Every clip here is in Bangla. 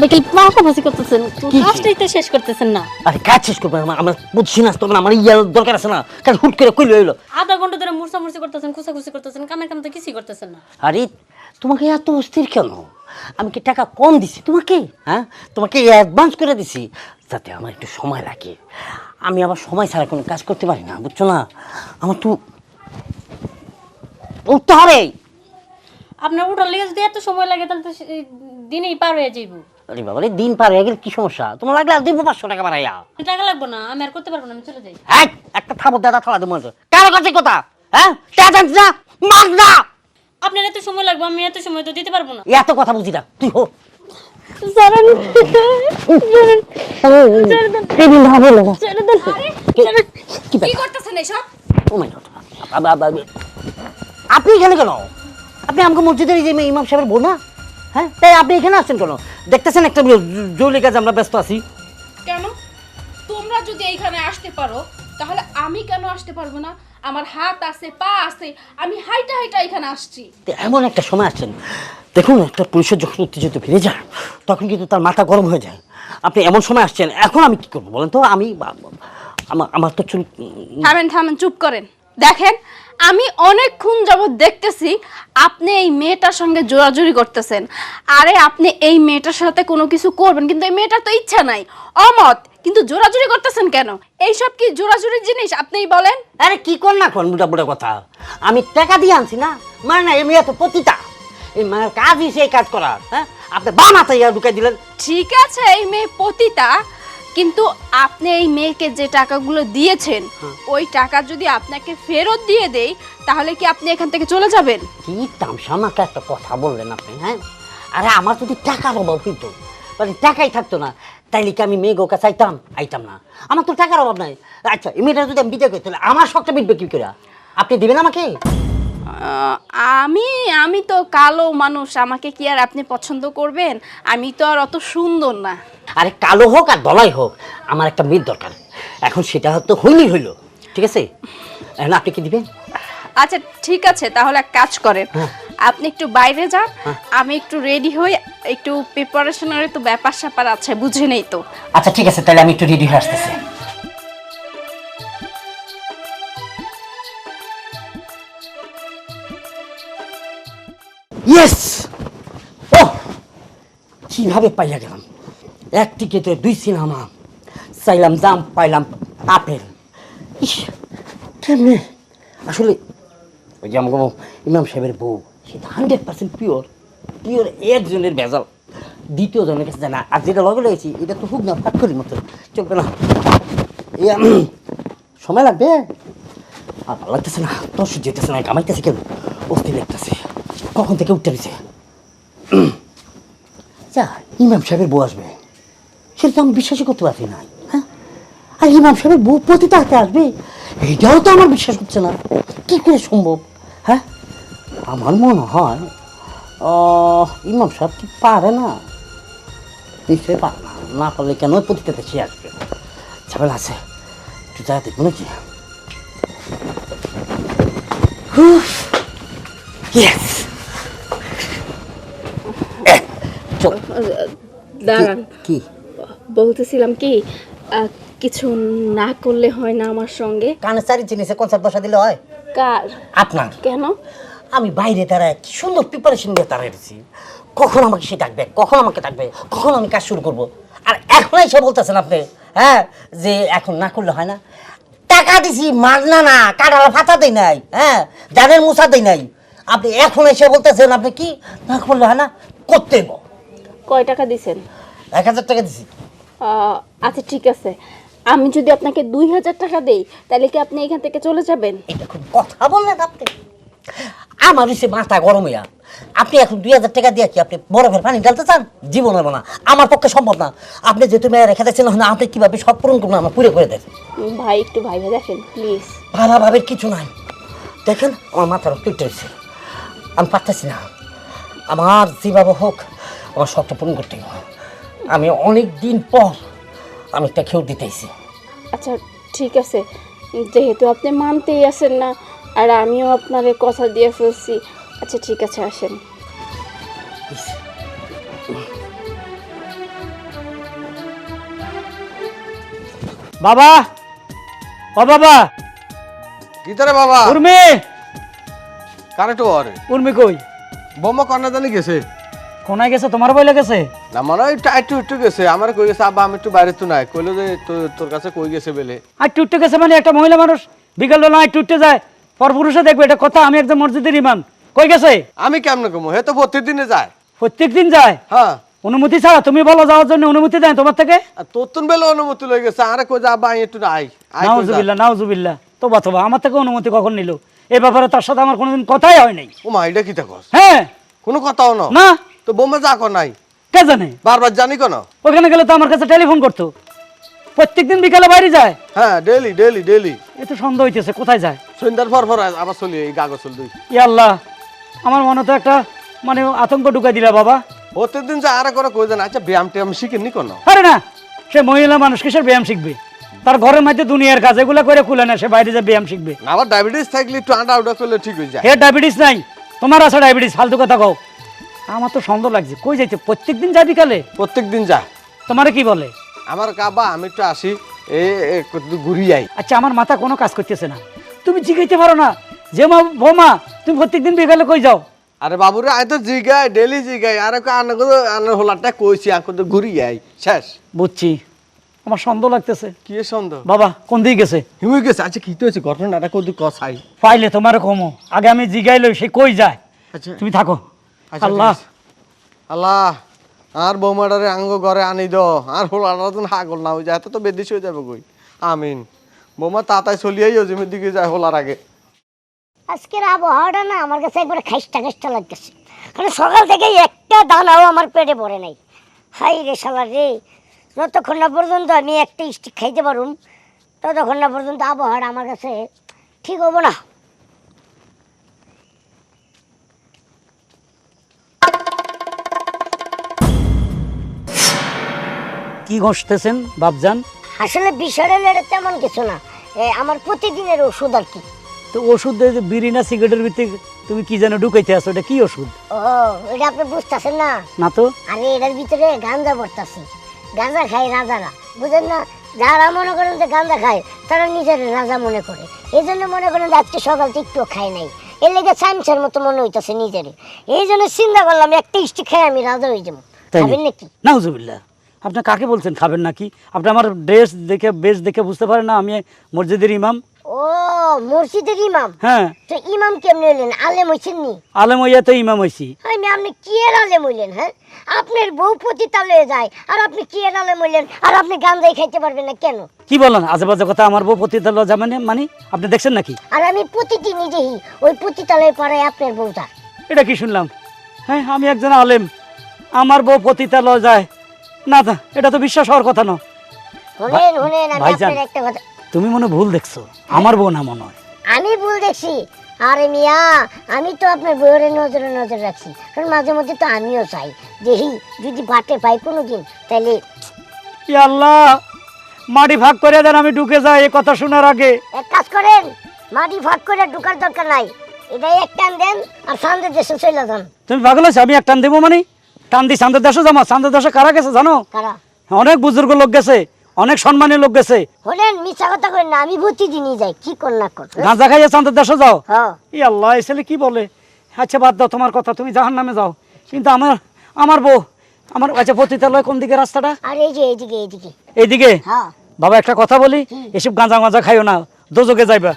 বিকেল করতেছেন। কি? কাজটাই তো শেষ করতেছেন না। আরে কাজ শেষ করব আমার বুঝছি না তখন আমার ইয়ার দরকার আছে না। হুট করে কইলে হইল আধা ঘণ্টা ধরে মুরসা মুরসি করতেছেন খুশাখুশি করতেছেন কামের কাম তো কিছুই করতেছেন না। আরে তোমাকে এত অস্থির কেন? আমি কি টাকা কম দিছি তোমাকে? হ্যাঁ? তোমাকে অ্যাডভান্স করে দিছি যাতে আমার একটু সময় লাগে। আমি আবার সময় ছাড়া কোনো কাজ করতে পারি না বুঝছ না? আমার তো উঠতে হবে। আপনার উঠার লেগে যদি এত সময় লাগে তাহলে তো দিনেই পার হয়ে যাইব। আরে বাবা রে দিন পার হয়ে গেলে কি সমস্যা? তোমার লাগলে আর দিব পাঁচশো টাকা বাড়াইয়া। টাকা লাগবে না আমি আর করতে পারব না আমি চলে যাই। এই, একটা থাবো দাদা থালা দেবো কারও কাছে কথা? হ্যাঁ? টাকা জানছি না মাগ না! আপনার এত সময় লাগবে আমি এত সময় তো দিতে পারব না। এত কথা বুঝি না তুই হো। জানেন কি কি করতেছেন এসব? ও মাই গড আপনি এখানে কেন? আপনি আমাকে মসজিদের এই যে ইমাম সাহেবের বোন না? হ্যাঁ তাই আপনি এখানে আসছেন কেন? দেখতেছেন একটা জরুরি কাজে আমরা ব্যস্ত আছি। কেন? তোমরা যদি এইখানে আসতে পারো তাহলে আমি কেন আসতে পারব না? আমার হাত আছে পা আছে আমি হাইটা হাইটা এখানে আসছি। এমন একটা সময় আসছেন। দেখুন একটা পুলিশের যখন উত্তেজিত ফিরে যায় তখন কিন্তু তার মাথা গরম হয়ে যায়। আপনি এমন সময় আসছেন এখন আমি কি করব বলেন তো? আমি আমার আমার তো চুল থামেন থামেন চুপ করেন। দেখেন আমি অনেকক্ষণ যাবৎ দেখতেছি আপনি এই মেয়েটার সঙ্গে জোরাজুরি করতেছেন। আরে আপনি এই মেয়েটার সাথে কোনো কিছু করবেন কিন্তু এই মেয়েটার তো ইচ্ছা নাই। অমত কিন্তু জোরাজুরি করতেছেন কেন? এইসব কি জোরাজুরির জিনিস আপনিই বলেন? আরে কি কর না কোন বুড়া বুড়া কথা? আমি টাকা দিয়ে আনছি না? মানে না এই মেয়ে তো পতিতা। এই মায়ের কাজই সেই কাজ করা হ্যাঁ? আপনি বা মাথায় ইয়া ঢুকাই দিলেন। ঠিক আছে এই মেয়ে পতিতা। কিন্তু আপনি এই মেয়েকে যে টাকাগুলো দিয়েছেন ওই টাকা যদি আপনাকে ফেরত দিয়ে দেই তাহলে কি আপনি এখান থেকে চলে যাবেন? কি তামসা আমাকে একটা কথা বললেন আপনি হ্যাঁ? আরে আমার যদি টাকার অভাব হইতো মানে টাকাই থাকতো না তাইলে কি আমি মেয়ে গোকা চাইতাম আইতাম না। আমার তো টাকার অভাব নাই। আচ্ছা এই মেয়েটা যদি আমি বিদায় করি তাহলে আমার শখটা মিটবে কি করে? আপনি দিবেন আমাকে? আমি আমি তো কালো মানুষ আমাকে কি আর আপনি পছন্দ করবেন? আমি তো আর অত সুন্দর না। আরে কালো হোক আর দলাই হোক আমার একটা মেয়ের দরকার। এখন সেটা হয়তো হইলেই হইল ঠিক আছে? এখন আপনি কি দিবেন? আচ্ছা ঠিক আছে তাহলে এক কাজ করেন। হ্যাঁ। আপনি একটু বাইরে যান আমি একটু রেডি হই একটু প্রিপারেশনের তো ব্যাপার স্যাপার আছে বুঝে নেই তো। আচ্ছা ঠিক আছে তাহলে আমি একটু রেডি হয়ে আসতেছি। ইয়েস ও কীভাবে পাইয়া গেলাম? এক টিকিটে দুই সিনেমা। চাইলাম জাম পাইলাম আপেল। ইস, কেমনে? আসলে, ওই যে আমাকে ইমাম সাহেবের বউ সেটা হান্ড্রেড পার্সেন্ট পিওর পিওর একজনের ভেজাল। দ্বিতীয় জনের কাছে জানা, আর যেটা লগে লেগেছি, এটা তো হুক না ফ্যাক্টরির মতো। চলবে না সময় লাগবে? আর ভালো লাগতেছে না, তোর সহ্য হইতেছে না, কামাইতেছে কেন অস্থির লাগতেছে। কখন থেকে উঠতে রয়েছে যা, ইমাম সাহেবের বউ আসবে। সেটা তো আমি বিশ্বাসই করতে পারছি না। হ্যাঁ? আর ইমাম সাহেবের বউ প্রতিটা হাতে আসবে এইটাও তো আমার বিশ্বাস হচ্ছে না। কি করে সম্ভব? হ্যাঁ? আমার মনে হয় ইমাম সাহেব কি পারে না? নিশ্চয়ই পারে না। না পারলে কেন প্রতিটাতে সে আসবে? ঝামেলা আছে। একটু যা দেখব নাকি? চল কি? বলতেছিলাম কি কিছু না করলে হয় না আমার সঙ্গে। কানে চারি জিনিসে কনসার্ট বসা দিলে হয়? কার? আপনার। কেন? আমি বাইরে দাঁড়ায় কি সুন্দর প্রিপারেশন নিয়ে দাঁড়াইছি কখন আমাকে সে ডাকবে? কখন আমাকে ডাকবে? কখন আমি কাজ শুরু করব? আর এখন এসে বলতেছেন আপনি হ্যাঁ যে এখন না করলে হয় না। টাকা দিছি মাগনা না কাটালা ফাতা দেই নাই হ্যাঁ জানের মুসা দেই নাই। আপনি এখন এসে বলতেছেন আপনি কি না করলে হয় না? করতে। কয় টাকা দিছেন? এক হাজার টাকা দিছি। আচ্ছা ঠিক আছে। আমি যদি আপনাকে দুই হাজার টাকা দেই তাহলে কি আপনি এখান থেকে চলে যাবেন? এটা খুব কথা বললেন আপনি। আমার হচ্ছে মাথা গরম হইয়া। আপনি এখন দুই হাজার টাকা দিয়ে কি আপনি বরফের পানি ঢালতে চান? জীবন হবে না। আমার পক্ষে সম্ভব না। আপনি যেহেতু মেয়ে রেখে দিচ্ছেন না আপনি কীভাবে সব পূরণ করবেন? আমার পুরে করে দেন। ভাই একটু ভাই ভাই দেখেন প্লিজ ভাবা ভাবের কিছু নাই। দেখেন আমার মাথার রক্ত উঠেছে আমি পারতেছি না। আমার যেভাবে হোক আমার শখটা পূরণ করতে হবে। আমি অনেক দিন পর আমি একটা খেউ দিতেছি। আচ্ছা ঠিক আছে। যেহেতু আপনি মানতেই আছেন না আর আমিও আপনারে কথা দিয়ে ফেলছি। আচ্ছা ঠিক আছে আসেন। বাবা! ও বাবা! গিতারে বাবা? উর্মি! কারেক্ট ওর উর্মি কই? বোমা কন্যা জানি গেছে। কোনায় গেছে? তোমার বইলে গেছে? না মনে হয় একটু একটু একটু গেছে। আমার কই গেছে আব্বা আমি একটু বাইরে তো নাই। কইলো যে তো- তোর কাছে কই গেছে বেলে? আর টুটতে গেছে মানে একটা মহিলা মানুষ? বিকালবেলা আর টুটতে যায়। পরপুরুষে দেখবে এটা কথা আমি একদম মসজিদের ইমাম। কই গেছে? আমি কেমনে কমো? হে তো প্রতিদিনে যায়। প্রত্যেক দিন যায়? হ্যাঁ। অনুমতি ছাড়া? তুমি বলো যাওয়ার জন্য অনুমতি দেয় তোমার থেকে? আর তোর তুন বেলে অনুমতি লই গেছে। আরে কই যে আব্বা আমি একটু নাই আই কই যা। নাউজুবিল্লাহ নাউজুবিল্লাহ। তোবা তোবা। আমার থেকে অনুমতি কখন নিল? এ ব্যাপারে তার সাথে আমার কোনোদিন কথাই হয় নাই। ও মা এটা কি দেখস? হ্যাঁ। কোনো কথাও না না। তো বোমা যা কর নাই। কে জানে? বারবার জানি কেন ওখানে গেলে তো আমার কাছে টেলিফোন করতো। প্রত্যেকদিন বিকালে বাইরে যায়। হ্যাঁ ডেলি ডেলি ডেলি এ তো সন্দেহ হইতেছে কোথায় যায়? সন্ধ্যার পর পর আবার চলি এই কাগজ চল দুই ই আল্লাহ আমার মনে তো একটা মানে আতঙ্ক ঢুকাই দিলা বাবা। প্রত্যেকদিন যা আরে করে কই জানা আচ্ছা ব্যায়াম ট্যায়াম শিখেননি কোন আরে না সে মহিলা মানুষ কিসের ব্যায়াম শিখবে? তার ঘরের মধ্যে দুনিয়ার কাজ এগুলো করে খুলে না সে বাইরে যে ব্যায়াম শিখবে। আবার ডায়াবেটিস থাকলে একটু আন্ডা উডা করলে ঠিক হয়ে যায়। হে ডায়াবেটিস নাই তোমার আছে ডায়াবেটিস ফালতু কথা কও। আমার তো সন্দেহ লাগছে। কই যাইতে প্রত্যেক দিন যাবি কালে? প্রত্যেক দিন যা। তোমারে কি বলে? আমার কাবা আমি একটু আসি এ এ, একটু ঘুরি যাই আচ্ছা আমার মাথা কোনো কাজ করতেছে না। তুমি জিগাইতে পারো না। যে মা বৌমা তুমি প্রত্যেকদিন বিকালে কই যাও? আরে বাবুরে আয় তো জিগাই ডেলি জিগাই। আরে কো আনে কো আনে হোলাটা কইছি আঙ্কো তো ঘুরি যাই শেষ। বুঝছি। আমার সন্দেহ লাগতেছে। কি এর সন্দেহ? বাবা কোন দিকে গেছে? হিমুই গেছে। আচ্ছা কি তো হয়েছে? ঘটনাটা কত কসাই? পাইলে তোমার কমো। আগে আমি জিগাই লই সে কই যায়? আচ্ছা। তুমি থাকো। আল্লাহ ঠিক আছে। আল্লাহ আর বৌমাটারে আঙ্গ ঘরে আনি দ। আর হোলাটা তো হাগল না হয়ে যায় তো বেদিস হয়ে যাবে কই? আমিন। বৌমা তাতাই চলিয়াই জমির দিকে যায় হোলার আগে। আজকের আবহাওয়াটা না আমার কাছে একবারে খাইস্টা খাইস্টা লাগতেছে। কারণ সকাল থেকে একটা দানাও আমার পেটে পড়ে নাই। হাই রে শালা রে যতক্ষণ না পর্যন্ত আমি একটা স্টিক খাইতে পারুম ততক্ষণ না পর্যন্ত আবহাওয়াটা আমার কাছে ঠিক হব না। কি ঘষতেছেন বাপজান? আসলে বিষয়টা এটা তেমন কিছু না। এ, আমার প্রতিদিনের ওষুধ আর কি। তো ওষুধ দিয়ে যে বিড়ি না সিগারেটের ভিতরে তুমি কি যেন ঢুকাইতে আসো এটা কি ওষুধ? ও এটা আপনি বুঝতেছেন না? না তো? আরে এটার ভিতরে গাঁজা পড়তাছি গাঁজা খায় রাজারা। বুঝেন না? যারা মনে করেন যে গাঁজা খায় তারা নিজের রাজা মনে করে। এই জন্য মনে করেন যে আজকে সকাল থেকে একটু খায় নাই। এর লেগে চামচের মতো মনে হইতাছে নিজের। এই জন্য চিন্তা করলাম একটা ইষ্টি খাই আমি রাজা হয়ে যাব। তাই নাকি? না হুজুবিল্লাহ আপনি কাকে বলছেন খাবেন নাকি? আপনি আমার ড্রেস দেখে বেশ দেখে বুঝতে পারেন না আমি মসজিদের ইমাম। ও মসজিদের ইমাম? হ্যাঁ। তো ইমাম কেমনে হইলেন আলেম হইছেন নি? আলেম হইয়া তো ইমাম হইছি। আমি আপনি কি এর আলেম হইলেন হ্যাঁ? আপনার বউ পতিতালয়ে যায় আর আপনি কি এর আলেম হইলেন? আর আপনি গান গাঁজাই খাইতে পারবেন না কেন? কি বলেন আজে বাজে কথা আমার বউ পতিতাল জামানে মানে আপনি দেখছেন নাকি? আর আমি প্রতিটি নিজেই ওই পতিতালয়ে পাড়ায় আপনার বউটা। এটা কি শুনলাম? হ্যাঁ আমি একজন আলেম। আমার বউ পতিতালয় যায় না না এটা তো বিশ্বাস হওয়ার কথা না। শুনেন শুনেন আমি ভাইজান। আপনার একটা কথা তুমি মনে হয় ভুল দেখছ। আমার বউ না মনে হয়। আমি ভুল দেখছি? আরে মিয়া আমি তো আপনার বউয়ের নজরে নজর রাখছি। কারণ মাঝে মধ্যে তো আমিও চাই। দেখি যদি বাটে পাই কোনো দিন তাহলে ই আল্লাহ মাটি ভাগ করে দেন আমি ঢুকে যাই এ কথা শোনার আগে। এক কাজ করেন মাটি ফাঁক করে ঢুকার দরকার নাই। এটাই এক টান দেন আর সামনের দেশে চলে যান। তুমি পাগল হয়েছো আমি এক টান দেবো মানে? টান দিই চান্দের দেশে জামা চান্দের দেশে কারা গেছে জানো? অনেক বুজুর্গ লোক গেছে অনেক সম্মানী লোক গেছে। হলেন মিথ্যা কথা করেন না আমি প্রতিদিনই যাই কি কর না কর। গাঁজা খাইয়ে চান্দের দেশে যাও? হ্যাঁ ই আল্লাহ এই ছেলে কি বলে? আচ্ছা বাদ দাও তোমার কথা তুমি জাহান নামে যাও। কিন্তু আমার আমার বউ আমার আচ্ছা পতিতালয় কোন দিকে রাস্তাটা? আর এই যে এইদিকে এইদিকে এইদিকে? হ্যাঁ বাবা একটা কথা বলি এসব গাঁজা গাঁজা খাইও না দোজকে যাইবা।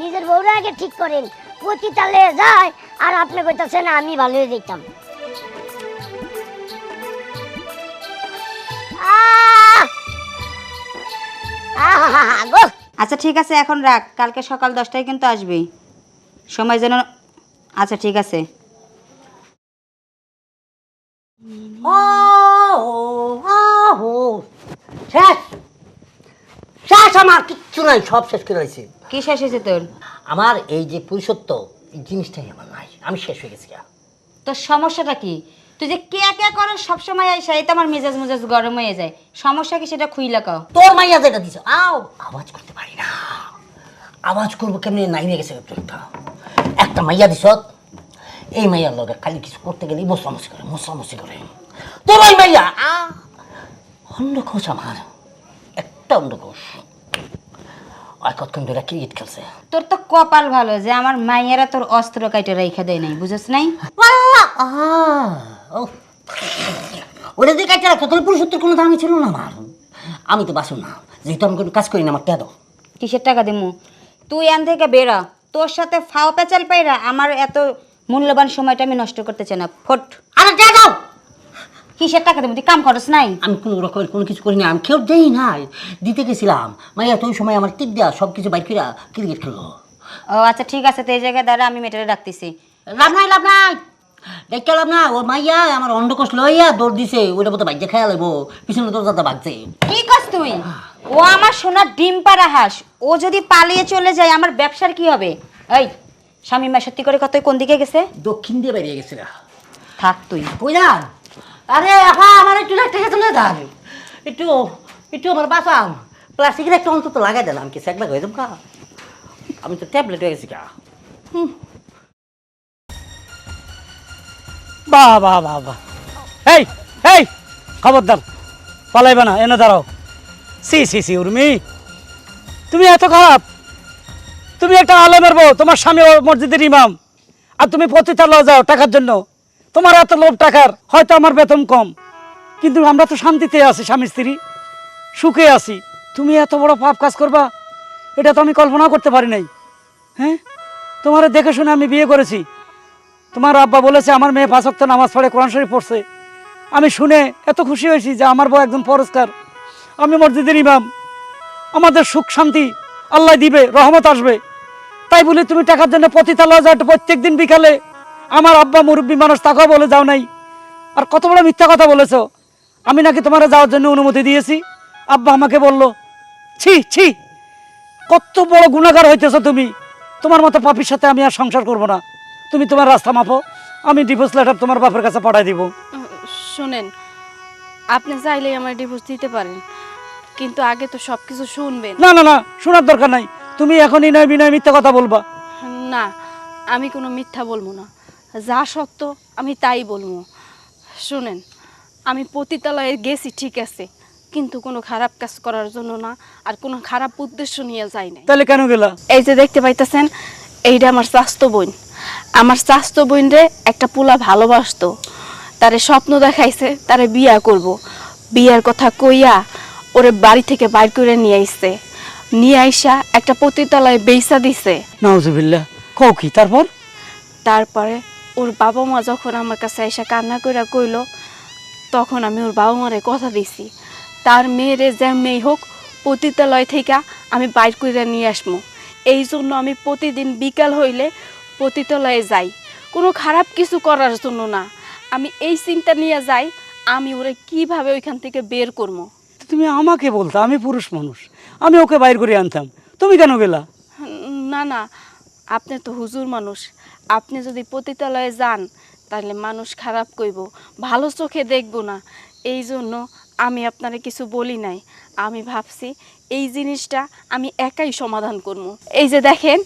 নিজের বউরা আগে ঠিক করেন পতিতালে যায় আর আপনি কইতাছেন আমি ভালো হয়ে যেতাম আচ্ছা ঠিক আছে এখন রাখ। কালকে সকাল দশটায় কিন্তু আসবি। সময় যেন আচ্ছা ঠিক আছে। শেষ। শেষ আমার কিচ্ছু নাই সব শেষ করে রয়েছে কি শেষ হয়েছে তোর? আমার এই যে পুরুষত্ব এই জিনিসটাই আমার নাই। আমি শেষ হয়ে গেছি তোর সমস্যাটা কি? তুই যে কে কে করে সবসময় আইসা এই তো আমার মেজাজ মেজাজ গরম হয়ে যায়। সমস্যা কি সেটা খুইলা কাও। তোর মাইয়া যেটা দিছ আও আওয়াজ করতে পারি না। আওয়াজ করব কেমনি নাই হয়ে গেছে একটা একটা মাইয়া দিছ এই মাইয়ার লগে খালি কিছু করতে গেলে মোসামসি করে মোসামসি করে। তোর ওই মাইয়া আ অন্ধকোষ আমার। একটা অন্ধকোষ। কতক্ষণ ধরে ক্রিকেট খেলছে? তোর তো কপাল ভালো যে আমার মাইয়েরা তোর অস্ত্র কাইটে রেখে দেয় নাই বুঝছ নাই? ও। ওটা দিয়ে কাটতে রাখতো তাহলে পুরুষত্বের কোনো দামই ছিল না আমার। আমি তো বাসুন না যেহেতু আমি কোনো কাজ করি না আমার টেয়া কিসের টাকা দিমু? তুই আন থেকে বেরা তোর সাথে ফাও পেঁচাল পাইরা আমার এত মূল্যবান সময়টা আমি নষ্ট করতে চাই না। ফট। আরে টেয়া দাও! কিসের টাকা দিমু? তুই কাম করস নাই? আমি কোনো রকমের কোনো কিছু করি না আমি কেউ দেই নাই। দিতে গেছিলাম। মাইয়া তো ওই সময় আমার টিপ দেওয়া সব কিছু বাইর করে ক্রিকেট খেলো। ও আচ্ছা ঠিক আছে তো এই জায়গায় দাঁড়া আমি মেটারে ডাকতেছি। লাভ নাই লাভ নাই! দেখতে লাভ না ও মাইয়া আমার অন্ডকোষ লইয়া দৌড় দিছে ওইটা মতো বাইক খেয়া লাগবো পিছনে তোর দাদা বাগছে কি কস তুই? ও আমার সোনার ডিম পাড়া হাঁস ও যদি পালিয়ে চলে যায় আমার ব্যবসার কি হবে? এই স্বামী মা সত্যি করে কত কোন দিকে গেছে? দক্ষিণ দিয়ে বেরিয়ে গেছে থাক তুই। বুঝলাম আরে আপা আমার একটু একটা চলে যান একটু একটু আমার বাঁচাম প্লাস্টিকের একটা অন্তত লাগাই দিলাম কি সেকলা হয়ে যাব আমি তো ট্যাবলেট হয়ে গেছি কা বাহ বাহ বাহ বাহ। এই এই, খবরদার, পালাইবে না, এনে দাঁড়াও। সি সি সি, উর্মি, তুমি এত খারাপ। তুমি একটা তোমার স্বামী মসজিদের ইমাম। আর তুমি যাও টাকার জন্য। তোমার এত লোভ টাকার, হয়তো আমার বেতন কম। কিন্তু আমরা তো শান্তিতে আছি, স্বামী, স্ত্রী। সুখে আছি। তুমি এত বড় পাপ কাজ করবা, এটা তো আমি কল্পনা করতে পারি নাই। হ্যাঁ? তোমার দেখে শুনে আমি বিয়ে করেছি। তোমার আব্বা বলেছে, আমার মেয়ে পাঁচ ওয়াক্ত নামাজ পড়ে, কোরআন শরীফ পড়ছে। আমি শুনে এত খুশি হয়েছি যে আমার বউ একজন পরস্কার আমি মসজিদের ইমাম। আমাদের সুখ শান্তি আল্লাহ দিবে, রহমত আসবে। তাই বলে, তুমি টাকার জন্য পতিতালয় যাও প্রত্যেক দিন বিকালে। আমার আব্বা মুরব্বী মানুষ, তাকেও বলে যাও নাই। আর কত বড় মিথ্যা কথা বলেছ। আমি নাকি তোমার যাওয়ার জন্য অনুমতি দিয়েছি। আব্বা আমাকে বলল, ছি ছি, কত বড় গুণাগার হইতেছ তুমি। তোমার মতো পাপির সাথে আমি আর সংসার করব না। তুমি তোমার রাস্তা মাপো আমি ডিভোর্স লেটার তোমার বাপের কাছে পাঠাই দিব। শুনেন আপনি চাইলেই আমার ডিভোর্স দিতে পারেন কিন্তু আগে তো সব কিছু শুনবেন। না না না শোনার দরকার নাই। তুমি এখনই নয় বিনয় মিথ্যা কথা বলবা। না আমি কোনো মিথ্যা বলব না। যা সত্য আমি তাই বলব। শুনেন আমি পতিতালয়ে গেছি ঠিক আছে কিন্তু কোনো খারাপ কাজ করার জন্য না আর কোনো খারাপ উদ্দেশ্য নিয়ে যাই নাই। তাহলে কেন গেলা? এই যে দেখতে পাইতেছেন এইটা আমার স্বাস্থ্য বোন। আমার স্বাস্থ্য বোন রে একটা পোলা ভালোবাসতো। তারে স্বপ্ন দেখাইছে তারে বিয়া করব। বিয়ার কথা কইয়া ওরে বাড়ি থেকে বাইর করে নিয়ে আইছে। নিয়ে আইসা একটা পতিতালয়ে বেইসা দিছে। নাউজুবিল্লাহ কও কি তারপর? তারপরে ওর বাবা মা যখন আমার কাছে এসে কান্না কইরা কইলো তখন আমি ওর বাবা মারে কথা দিছি। তার মেয়েরে যে মেয়ে হোক পতিতালয় থেকে আমি বাইর কইরা নিয়ে আসব এই জন্য আমি প্রতিদিন বিকাল হইলে পতিতালয়ে যাই। কোনো খারাপ কিছু করার জন্য না। আমি এই চিন্তা নিয়ে যাই আমি ওরে কীভাবে ওইখান থেকে বের করব? তুমি আমাকে বলতো আমি পুরুষ মানুষ। আমি ওকে বাইর করে আনতাম। তুমি কেন গেলা? না না আপনি তো হুজুর মানুষ। আপনি যদি পতিতালয়ে যান তাহলে মানুষ খারাপ কইব ভালো চোখে দেখব না। এই জন্য আমি আপনারে কিছু বলি নাই। আমি ভাবছি এই জিনিসটা আমি একাই সমাধান করব। এই যে দেখেন,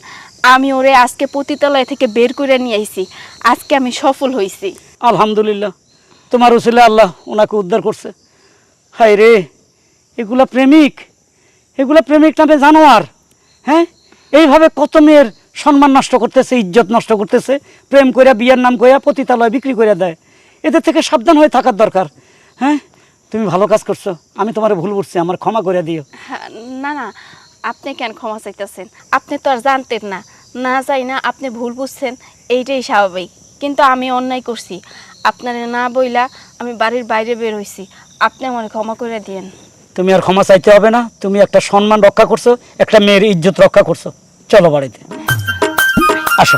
আমি ওরে আজকে পতিতালয় থেকে বের করে নিয়ে আইছি। আজকে আমি সফল হয়েছি আলহামদুলিল্লাহ। তোমার উসিলে আল্লাহ ওনাকে উদ্ধার করছে। হাই রে, এগুলা প্রেমিক। এগুলা প্রেমিক নামে জানোয়ার। হ্যাঁ? এইভাবে কত মেয়ের সম্মান নষ্ট করতেছে, ইজ্জত নষ্ট করতেছে, প্রেম কইরা, বিয়ার নাম কইরা, পতিতালয় বিক্রি করে দেয়। এদের থেকে সাবধান হয়ে থাকার দরকার। হ্যাঁ? তুমি ভালো কাজ করছ। আমি তোমার ভুল করছি আমার ক্ষমা করে দিও। হ্যাঁ, না না আপনি কেন ক্ষমা চাইতেছেন? আপনি তো আর জানতেন না। না চাই না আপনি ভুল বুঝছেন এইটাই স্বাভাবিক। কিন্তু আমি অন্যায় করছি। আপনারে না বইলা আমি বাড়ির বাইরে বের হইছি। আপনি আমার ক্ষমা করে দিয়েন। তুমি আর ক্ষমা চাইতে হবে না। তুমি একটা সম্মান রক্ষা করছ একটা মেয়ের ইজ্জত রক্ষা করছ। চলো বাড়িতে। আসো।